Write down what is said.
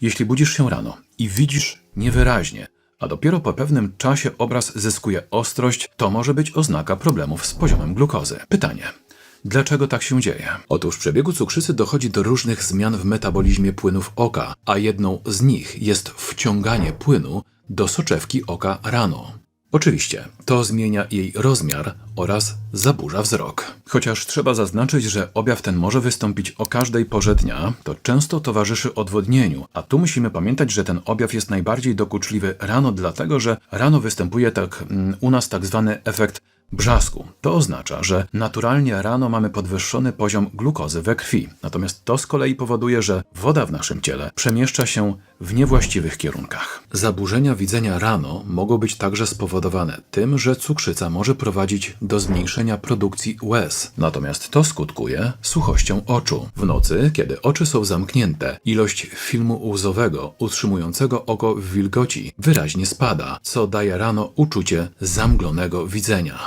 Jeśli budzisz się rano i widzisz niewyraźnie, a dopiero po pewnym czasie obraz zyskuje ostrość, to może być oznaka problemów z poziomem glukozy. Pytanie. Dlaczego tak się dzieje? Otóż w przebiegu cukrzycy dochodzi do różnych zmian w metabolizmie płynów oka, a jedną z nich jest wciąganie płynu do soczewki oka rano. Oczywiście, to zmienia jej rozmiar oraz zaburza wzrok. Chociaż trzeba zaznaczyć, że objaw ten może wystąpić o każdej porze dnia, to często towarzyszy odwodnieniu, a tu musimy pamiętać, że ten objaw jest najbardziej dokuczliwy rano, dlatego że rano występuje tak mm, u nas tak zwany efekt brzasku. To oznacza, że naturalnie rano mamy podwyższony poziom glukozy we krwi, natomiast to z kolei powoduje, że woda w naszym ciele przemieszcza się w niewłaściwych kierunkach. Zaburzenia widzenia rano mogą być także spowodowane tym, że cukrzyca może prowadzić do zmniejszenia produkcji łez, natomiast to skutkuje suchością oczu. W nocy, kiedy oczy są zamknięte, ilość filmu łzowego utrzymującego oko w wilgoci wyraźnie spada, co daje rano uczucie zamglonego widzenia.